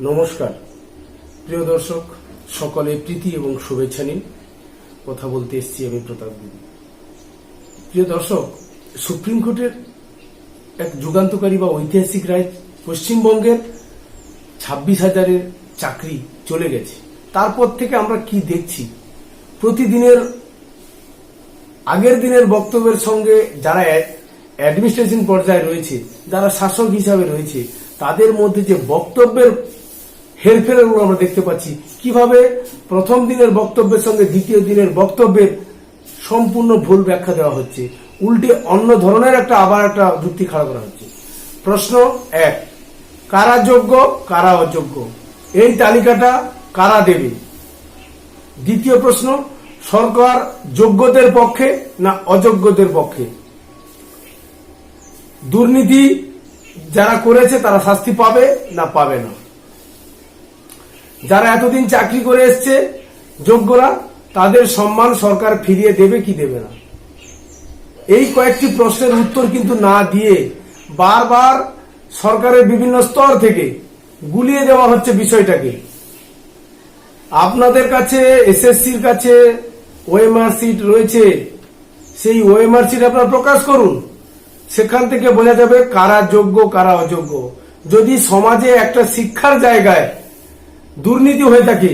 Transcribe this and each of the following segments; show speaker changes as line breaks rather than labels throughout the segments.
নমস্কার। প্রিয় দর্শক, সকলে প্রীতি এবং শুভেচ্ছা নিন। কথা বলতে এসেছি আমি প্রতাপ দেবী প্রিয় দর্শক, সুপ্রিম কোর্টের এক যুগান্তকারী বা ঐতিহাসিক রায় পশ্চিমবঙ্গের ছাব্বিশ হাজারের চাকরি চলে গেছে। তারপর থেকে আমরা কি দেখছি? প্রতিদিনের, আগের দিনের বক্তব্যের সঙ্গে যারা অ্যাডমিনিস্ট্রেশন পর্যায়ে রয়েছে, যারা শাসক হিসাবে রয়েছে, তাদের মধ্যে যে বক্তব্যের হেরফেরগুলো আমরা দেখতে পাচ্ছি। কীভাবে প্রথম দিনের বক্তব্যের সঙ্গে দ্বিতীয় দিনের বক্তব্যের সম্পূর্ণ ভুল ব্যাখ্যা দেওয়া হচ্ছে। উল্টে অন্য ধরনের একটা আবার একটা যুক্তি খাড়া করা হচ্ছে। প্রশ্ন এক, কারা যোগ্য, কারা অযোগ্য? এই তালিকাটা কারা দেবে? দ্বিতীয় প্রশ্ন, সরকার যোগ্যদের পক্ষে না অযোগ্যদের পক্ষে? দুর্নীতি যারা করেছে তারা শাস্তি পাবে না পাবে না? যারা এতদিন চাকরি করে এসছে, যোগ্যরা, তাদের সম্মান সরকার ফিরিয়ে দেবে কি দেবে না? এই কয়েকটি প্রশ্নের উত্তর কিন্তু না দিয়ে বারবার সরকারের বিভিন্ন স্তর থেকে গুলিয়ে দেওয়া হচ্ছে বিষয়টাকে। আপনাদের কাছে, এসএসসির কাছে ওএমআর সিট রয়েছে। সেই ওএমআর সিট আপনারা প্রকাশ করুন। সেখান থেকে বোঝা যাবে কারা যোগ্য, কারা অযোগ্য। যদি সমাজে একটা শিক্ষার জায়গায় দুর্নীতি হয়ে থাকে।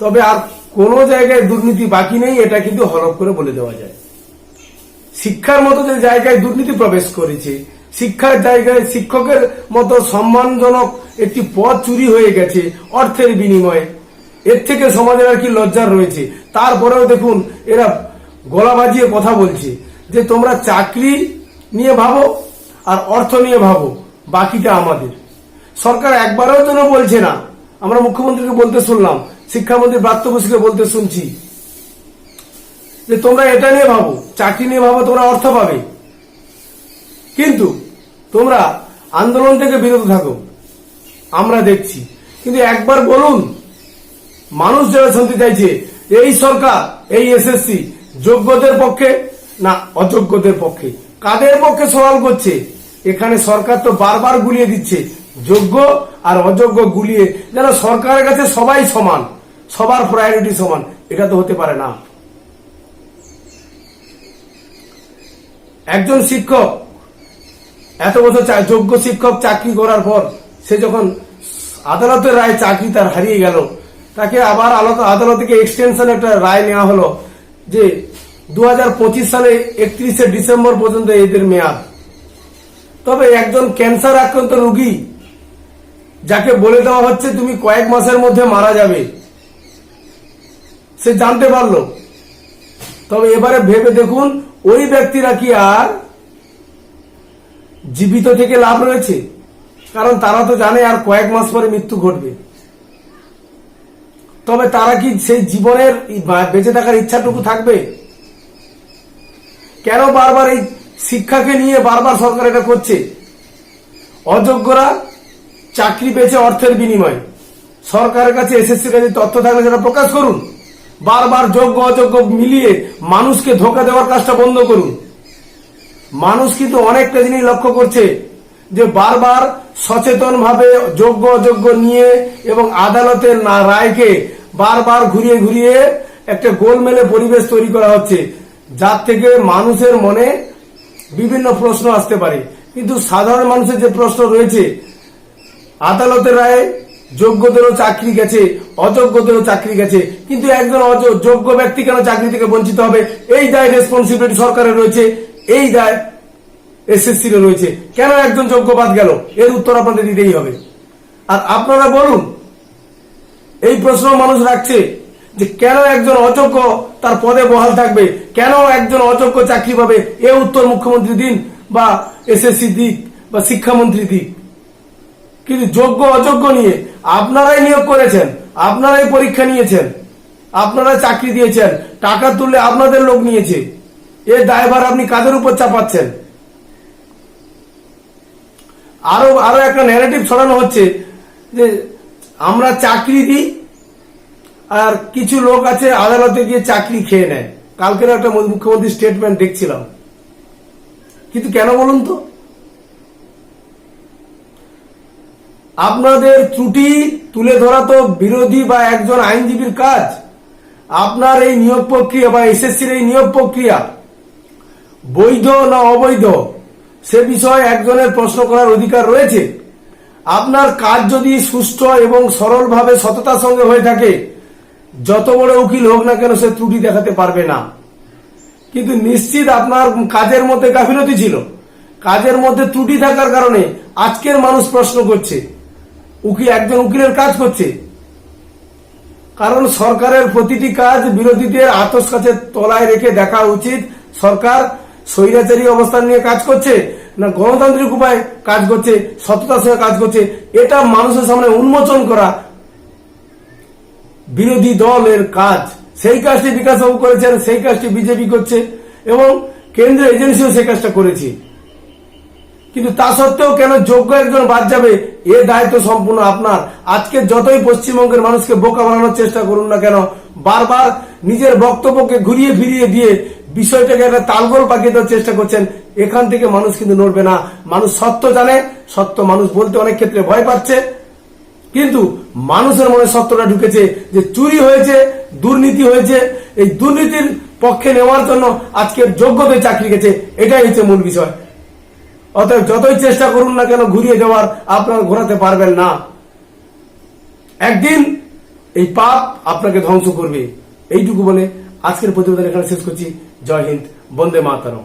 তবে আর কোনো জায়গায় দুর্নীতি বাকি নেই, এটা কিন্তু হলফ করে বলে দেওয়া যায়। শিক্ষার মতো যে জায়গায় দুর্নীতি প্রবেশ করেছে, শিক্ষার জায়গায় শিক্ষকের মতো সম্মানজনক একটি পদ চুরি হয়ে গেছে অর্থের বিনিময়ে। এর থেকে সমাজের আর কি লজ্জার রয়েছে। তারপরেও দেখুন, এরা গলা বাজিয়ে কথা বলছে যে তোমরা চাকরি নিয়ে ভাবো আর অর্থ নিয়ে ভাবো, বাকিটা আমাদের। সরকার একবারও যেন বলছে না আমরা মুখ্যমন্ত্রীকে বলতে শুনলাম, শিক্ষামন্ত্রী ব্রাত্য বসুকে বলতে শুনছি। যে তোমরা এটা নিয়ে ভাবো, চাকরি নিয়ে ভাবো, তোমরা অর্থ পাবে। কিন্তু তোমরা আন্দোলন থেকে বিরত থাকো, আমরা দেখছি। কিন্তু একবার বলুন, মানুষ যারা শুনতে চাইছে, এই সরকার, এই এসএসসি, যোগ্যদের পক্ষে না অযোগ্যদের পক্ষে? কাদের পক্ষে সওয়াল করছে? এখানে সরকার তো বারবার গুলিয়ে দিচ্ছে যোগ্য আর অযোগ্য গুলিয়ে যেন সরকারের কাছে সবাই সমান, সবার প্রায়োরিটি সমান, এটা তো হতে পারে না। একজন শিক্ষক, এত বছর যোগ্য শিক্ষক চাকরি করার পর সে যখন আদালতের রায় চাকরি তার হারিয়ে গেল, তাকে আবার আদালত থেকে এক্সটেনশন একটা রায় নেওয়া হলো যে দু হাজার পঁচিশ সালে একত্রিশে ডিসেম্বর পর্যন্ত এদের মেয়াদ। তবে একজন ক্যান্সার আক্রান্ত রোগী যাকে বলে দেওয়া হচ্ছে তুমি কয়েক মাসের মধ্যে মারা যাবে। সে জানতে পারল। তবে এবারে ভেবে দেখুন, ওই ব্যক্তিরা কি আর জীবিত থেকে লাভ রয়েছে? কারণ তারা তো জানে আর কয়েক মাস পরে মৃত্যু ঘটবে। তবে তারা কি সেই জীবনের বেঁচে থাকার ইচ্ছাটুকু থাকবে? কেন বারবার এই শিক্ষাকে নিয়ে বারবার সরকার এটা করছে? অযোগ্যরা চাকরি পেয়েছে অর্থের বিনিময়ে। সরকারের কাছে এসএসসির কাছে তথ্য থাকলে সেটা প্রকাশ করুন। বারবার যোগ্য অযোগ্য মিলিয়ে মানুষকে ধোকা দেওয়ার কাজটা বন্ধ করুন। মানুষ কিন্তু অনেকটা জিনিস লক্ষ্য করছে যে বারবার সচেতন ভাবে যোগ্য অযোগ্য নিয়ে এবং আদালতের রায়কে বারবার ঘুরিয়ে ঘুরিয়ে একটা গোলমেলে পরিবেশ তৈরি করা হচ্ছে, যার থেকে মানুষের মনে বিভিন্ন প্রশ্ন আসতে পারে। কিন্তু সাধারণ মানুষের যে প্রশ্ন রয়েছে আদালতের রায়ে যোগ্যদেরও চাকরি গেছে, অযোগ্যদেরও চাকরি গেছে। কিন্তু একজন যোগ্য ব্যক্তি কেন চাকরি থেকে বঞ্চিত হবে? এই দায় রেসপন্সিবিলিটি সরকারের রয়েছে, এই দায় এসএসসি রয়েছে। কেন একজন যোগ্য বাদ গেল? এর উত্তর আপনাদের দিতেই হবে। আর আপনারা বলুন, এই প্রশ্ন মানুষ রাখছে যে কেন একজন অযোগ্য তার পদে বহাল থাকবে? কেন একজন অযোগ্য চাকরি পাবে? এ উত্তর মুখ্যমন্ত্রী দিন বা এসএসসি দিক বা শিক্ষামন্ত্রী দিক। কিন্তু যোগ্য, অযোগ্য নিয়ে আপনারাই নিয়োগ করেছেন, আপনারাই পরীক্ষা নিয়েছেন আপনারাই চাকরি দিয়েছেন, টাকা তুললে আপনাদের লোক নিয়েছে এর দায়ভার আপনি কাদের উপর চাপাচ্ছেন? আরও আরও একটা ন্যারেটিভ ছড়ানো হচ্ছে যে আমরা চাকরি দিই আর কিছু লোক আছে আদালতে গিয়ে চাকরি খেয়ে নেয়। কালকের একটা মুখ্যমন্ত্রী স্টেটমেন্ট দেখছিলাম। কিন্তু কেন বলুন তো? আপনাদের ত্রুটি তুলে ধরা তো বিরোধী বা একজন আইনজীবীর কাজ। আপনার এই নিয়োগ প্রক্রিয়া বা এসএসসির এই নিয়োগ প্রক্রিয়া, বৈধ না অবৈধ, সে বিষয়ে একজনের প্রশ্ন করার অধিকার রয়েছে। আপনার কাজ যদি সুষ্ঠু এবং সরলভাবে সততার সঙ্গে হয়ে থাকে, যত বড় উকিল হোক না কেন সে ত্রুটি দেখাতে পারবে না। কিন্তু নিশ্চিত আপনার কাজের মধ্যে গাফিলতি ছিল। কাজের মধ্যে ত্রুটি থাকার কারণে আজকের মানুষ প্রশ্ন করছে উকিল একজন উকিলের কাজ করছে? কারণ সরকারের প্রতিটি কাজ বিরোধীদের আতস কাছে তলায় রেখে দেখা উচিত, সরকার স্বৈরাচারী অবস্থান নিয়ে কাজ করছে না গণতান্ত্রিক উপায়ে কাজ করছে, সততার সঙ্গে কাজ করছে, এটা মানুষের সামনে উন্মোচন করা বিরোধী দলের কাজ। সেই কাজটি বিকাশবাবু করেছেন, সেই কাজটি বিজেপি করছে এবং কেন্দ্রীয় এজেন্সিও সেই কাজটা করেছে। কিন্তু তা সত্ত্বেও কেন যোগ্য একজন বাদ যাবে? এ দায়িত্ব সম্পূর্ণ আপনার। আজকে যতই পশ্চিমবঙ্গের মানুষকে বোকা বানানোর চেষ্টা করুন না কেন, বারবার নিজের বক্তব্যকে ঘুরিয়ে ফিরিয়ে দিয়ে বিষয়টাকে একটা তালগোল পাকিয়ে দেওয়ার চেষ্টা করছেন, এখান থেকে মানুষ কিন্তু নড়বে না। মানুষ সত্য জানে, সত্য মানুষ বলতে অনেক ক্ষেত্রে ভয় পাচ্ছে। কিন্তু মানুষের মনে সত্যটা ঢুকেছে যে চুরি হয়েছে, দুর্নীতি হয়েছে, এই দুর্নীতির পক্ষে নেওয়ার জন্য আজকের যোগ্যতায় চাকরি গেছে, এটাই হচ্ছে মূল বিষয়। অতএব যতই চেষ্টা করুন না কেন ঘুরিয়ে যাওয়ার আপনারা ঘোরাতে পারবেন না। একদিন এই পাপ আপনাকে ধ্বংস করবে। এইটুকু বলে আজকের প্রতিবেদন এখানে শেষ করছি। জয় হিন্দ, বন্দে মাতারম।